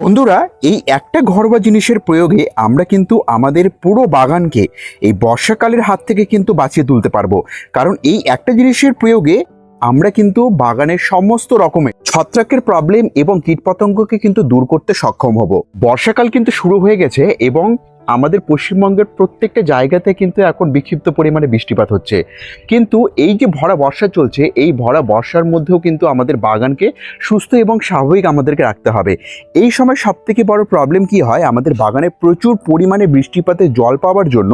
বন্ধুরা, এই একটা ঘরোয়া জিনিসের প্রয়োগে আমরা কিন্তু আমাদের পুরো বাগানকে এই বর্ষাকালের হাত থেকে কিন্তু বাঁচিয়ে তুলতে পারব। কারণ এই একটা জিনিসের প্রয়োগে আমরা কিন্তু বাগানের সমস্ত রকমের ছত্রাকের প্রবলেম এবং কীটপতঙ্গকে কিন্তু দূর করতে সক্ষম হব। বর্ষাকাল কিন্তু শুরু হয়ে গেছে এবং আমাদের পশ্চিমবঙ্গের প্রত্যেকটা জায়গাতে কিন্তু এখন বিক্ষিপ্ত পরিমাণে বৃষ্টিপাত হচ্ছে। কিন্তু এই যে ভরা বর্ষা চলছে, এই ভরা বর্ষার মধ্যেও কিন্তু আমাদের বাগানকে সুস্থ এবং স্বাভাবিক আমাদেরকে রাখতে হবে। এই সময় সব থেকে বড় প্রবলেম কি হয়? আমাদের বাগানে প্রচুর পরিমাণে বৃষ্টিপাতে জল পাওয়ার জন্য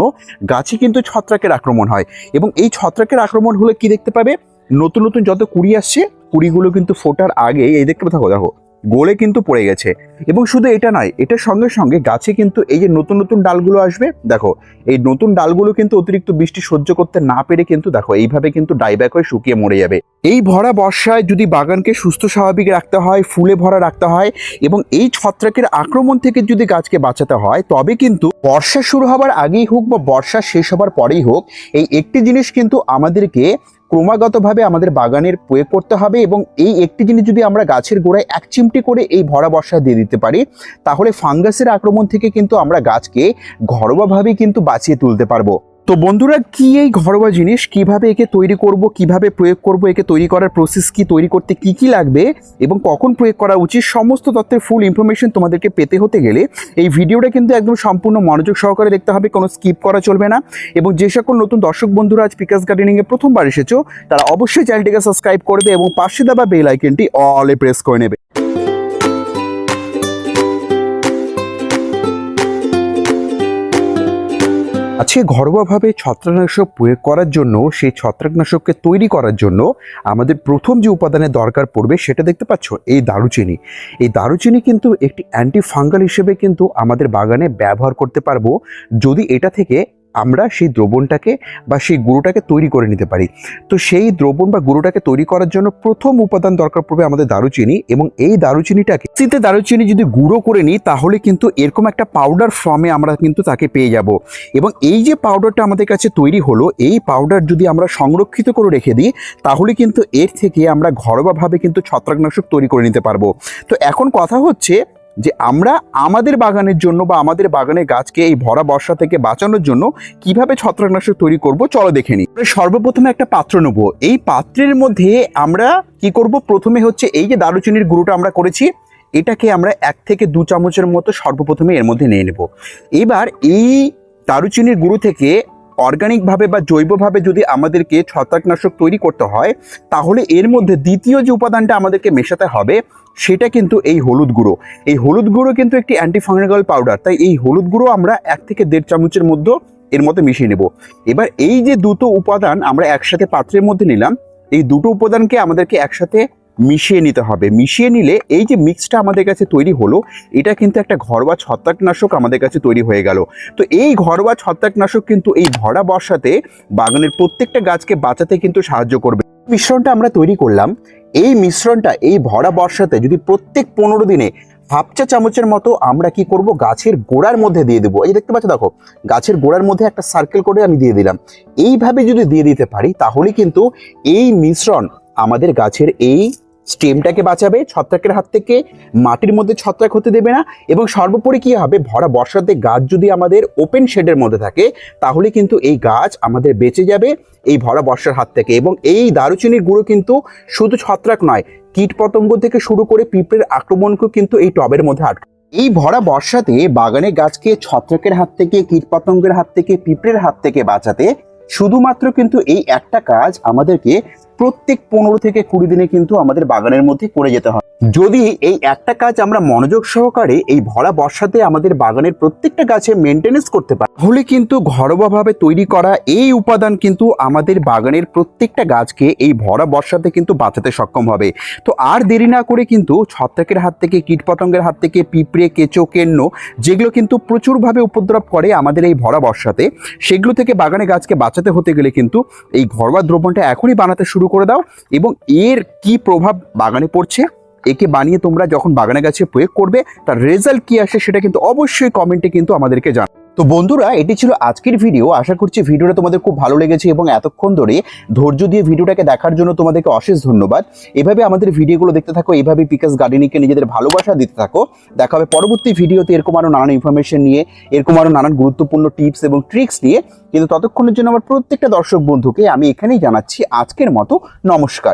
গাছে কিন্তু ছত্রাকের আক্রমণ হয়। এবং এই ছত্রাকের আক্রমণ হলে কি দেখতে পাবে? নতুন নতুন যত কুড়ি আসছে, কুড়িগুলো কিন্তু ফোটার আগে এই দেখতে থাকো দেখো। গোলে কিন্তু পড়ে গেছে। এবং শুধু এটা নয়, এটার সঙ্গে সঙ্গে গাছে কিন্তু এই যে নতুন নতুন ডালগুলো আসবে, দেখো, এই নতুন ডালগুলো কিন্তু অতিরিক্ত বৃষ্টি সহ্য করতে না পেরে কিন্তু, দেখো, এইভাবে কিন্তু ডাইব্যাক হয়ে শুকিয়ে মরে যাবে। এই ভরা বর্ষায় যদি বাগানকে সুস্থ স্বাভাবিক রাখতে হয়, ফুলে ভরা রাখতে হয় এবং এই ছত্রাকের আক্রমণ থেকে যদি গাছকে বাঁচাতে হয়, তবে কিন্তু বর্ষা শুরু হবার আগেই হোক বা বর্ষা শেষ হবার পরেই হোক, এই একটি জিনিস কিন্তু আমাদেরকে ক্রমাগতভাবে আমাদের বাগানের প্রয়োগ করতে হবে এবং এই একটি জিনিস যদি আমরা গাছের গোড়ায় এক চিমটি করে এই ভরা বর্ষা দিয়ে দিতে পারি, তাহলে ফাঙ্গাসের আক্রমণ থেকে কিন্তু আমরা গাছকে ঘরোয়াভাবেই কিন্তু বাঁচিয়ে তুলতে পারব। তো বন্ধুরা, কি এই ঘরোয়া জিনিস? কীভাবে একে তৈরি করব? কীভাবে প্রয়োগ করব? একে তৈরি করার প্রসেস কি? তৈরি করতে কি কি লাগবে? এবং কখন প্রয়োগ করা উচিত? সমস্ত তথ্যের ফুল ইনফরমেশন তোমাদেরকে পেতে হতে গেলে এই ভিডিওটা কিন্তু একদম সম্পূর্ণ মনোযোগ সহকারে দেখতে হবে, কোনো স্কিপ করা চলবে না। এবং যে সকল নতুন দর্শক বন্ধুরা আজ পিকাস গার্ডেনিংয়ে প্রথমবার এসেছ, তারা অবশ্যই চ্যানেলটিকে সাবস্ক্রাইব করবে এবং পাশে দেওয়া বেল আইকনটি অলে প্রেস করে নেবে। আজকে ঘরোয়াভাবে ছত্রাকনাশক প্রয়োগ করার জন্য, সেই ছত্রাকনাশককে তৈরি করার জন্য আমাদের প্রথম যে উপাদানের দরকার পড়বে সেটা দেখতে পাচ্ছ, এই দারুচিনি। এই দারুচিনি কিন্তু একটি অ্যান্টি ফাঙ্গাল হিসেবে কিন্তু আমাদের বাগানে ব্যবহার করতে পারব। যদি এটা থেকে আমরা সেই দ্রবণটাকে বা সেই গুঁড়োটাকে তৈরি করে নিতে পারি। তো সেই দ্রবণ বা গুঁড়োটাকে তৈরি করার জন্য প্রথম উপাদান দরকার পড়বে আমাদের দারুচিনি এবং এই দারুচিনিটাকে চিতে দারুচিনি যদি গুঁড়ো করে নিই তাহলে কিন্তু এরকম একটা পাউডার ফর্মে আমরা কিন্তু তাকে পেয়ে যাব। এবং এই যে পাউডারটা আমাদের কাছে তৈরি হলো, এই পাউডার যদি আমরা সংরক্ষিত করে রেখে দিই, তাহলে কিন্তু এর থেকে আমরা ঘরোয়াভাবে কিন্তু ছত্রাকনাশক তৈরি করে নিতে পারব। তো এখন কথা হচ্ছে যে আমরা আমাদের বাগানের জন্য বা আমাদের বাগানের গাছকে এই ভরা বর্ষা থেকে বাঁচানোর জন্য কীভাবে ছত্রাকনাশক তৈরি করব, চলো দেখে নিই। সর্বপ্রথমে একটা পাত্র নেব। এই পাত্রের মধ্যে আমরা কি করব? প্রথমে হচ্ছে এই যে দারুচিনির গুঁড়োটা আমরা করেছি, এটাকে আমরা এক থেকে দু চামচের মতো সর্বপ্রথমে এর মধ্যে নিয়ে নেব। এবার এই দারুচিনির গুঁড়ো থেকে অর্গানিকভাবে বা জৈবভাবে যদি আমাদেরকে ছত্রাকনাশক তৈরি করতে হয়, তাহলে এর মধ্যে দ্বিতীয় যে উপাদানটা আমাদেরকে মেশাতে হবে সেটা কিন্তু এই হলুদ গুঁড়ো। এই হলুদ গুঁড়ো কিন্তু একটি অ্যান্টিফাঙ্গাল পাউডার তাই এই হলুদ গুঁড়ো আমরা এক থেকে দেড় চামচের মধ্যে এর মধ্যে মিশিয়ে নেব। এবার এই যে দুটো উপাদান আমরা একসাথে পাত্রের মধ্যে নিলাম, এই দুটো উপাদানকে আমাদেরকে একসাথে মিশিয়ে নিতে হবে। মিশিয়ে নিলে এই যে মিক্সটা আমাদের কাছে তৈরি হলো, এটা কিন্তু একটা ঘরোয়া ছত্রাকনাশক আমাদের কাছে তৈরি হয়ে গেল। তো এই ঘরোয়া ছত্রাকনাশক কিন্তু এই ভরা বর্ষাতে বাগানের প্রত্যেকটা গাছকে বাঁচাতে কিন্তু সাহায্য করবে। মিশ্রণটা আমরা তৈরি করলাম। এই মিশ্রণটা এই ভরা বর্ষাতে যদি প্রত্যেক পনেরো দিনে হাফ চা চামচের মতো আমরা কি করব? গাছের গোড়ার মধ্যে দিয়ে দেবো। এই দেখতে পাচ্ছ, দেখো, গাছের গোড়ার মধ্যে একটা সার্কেল করে আমি দিয়ে দিলাম। এইভাবে যদি দিয়ে দিতে পারি, তাহলে কিন্তু এই মিশ্রণ আমাদের গাছের এই স্টেমটাকে বাঁচাবে, ছত্রাকের হাত থেকে মাটির মধ্যে ছত্রাক হতে দেবে না এবং সর্বোপরি কি হবে? ভরা বর্ষাতে গাছ যদি আমাদের ওপেন শেডের মধ্যে থাকে, তাহলে কিন্তু এই গাছ আমাদের বেঁচে যাবে এই ভরা বর্ষার হাত থেকে এবং এই দারুচিনির গুঁড়ো কিন্তু শুধু ছত্রাক নয় কীট পতঙ্গ থেকে শুরু করে পিঁপড়ের আক্রমণকেও কিন্তু এই টবের মধ্যে আটকে এই ভরা বর্ষাতে বাগানের গাছকে ছত্রাকের হাত থেকে, কীটপতঙ্গের হাত থেকে, পিঁপড়ের হাত থেকে বাঁচাতে শুধুমাত্র কিন্তু এই একটা কাজ আমাদেরকে প্রত্যেক পনেরো থেকে কুড়ি দিনে কিন্তু আমাদের বাগানের মধ্যে করে যেতে হয়। যদি এই একটা কাজ আমরা মনোযোগ সহকারে এই ভরা বর্ষাতে আমাদের বাগানের প্রত্যেকটা গাছে মেনটেনেন্স করতে পারি, তাহলে কিন্তু ঘরোয়াভাবে তৈরি করা এই উপাদান কিন্তু আমাদের বাগানের প্রত্যেকটা গাছকে এই ভরা বর্ষাতে কিন্তু বাঁচাতে সক্ষম হবে। তো আর দেরি না করে কিন্তু ছত্রাকের হাত থেকে, কীটপতঙ্গের হাত থেকে, পিঁপড়ে, কেঁচো, কেন্ন, যেগুলো কিন্তু প্রচুরভাবে উপদ্রব করে আমাদের এই ভরা বর্ষাতে, সেগুলো থেকে বাগানে গাছকে বাঁচাতে হতে গেলে কিন্তু এই ঘরোয়া দ্রবণটা এখনই বানাতে শুরু করে দাও এবং এর কি প্রভাব বাগানে পড়ছে? একে বানিয়ে তোমরা যখন বাগানে গাছে প্রয়োগ করবে, তার রেজাল্ট কি আসে সেটা কিন্তু অবশ্যই কমেন্টে কিন্তু আমাদেরকে জান তো বন্ধুরা, এটি ছিল আজকের ভিডিও আশা করছি ভিডিওটা তোমাদের খুব ভালো লেগেছে এবং এতক্ষণ ধরে ধৈর্য দিয়ে ভিডিওটাকে দেখার জন্য তোমাদেরকে অশেষ ধন্যবাদ। এভাবে আমাদের ভিডিওগুলো দেখতে থাকো, এভাবে পিকাস গার্ডেনিংকে নিজেদের ভালোবাসা দিতে থাকো। দেখা হবে পরবর্তী ভিডিওতে এরকম আরও নানান ইনফরমেশন নিয়ে, এরকম আরও নানান গুরুত্বপূর্ণ টিপস এবং ট্রিক্স নিয়ে। কিন্তু ততক্ষণের জন্য আমার প্রত্যেকটা দর্শক বন্ধুকে আমি এখানেই জানাচ্ছি আজকের মতো নমস্কার।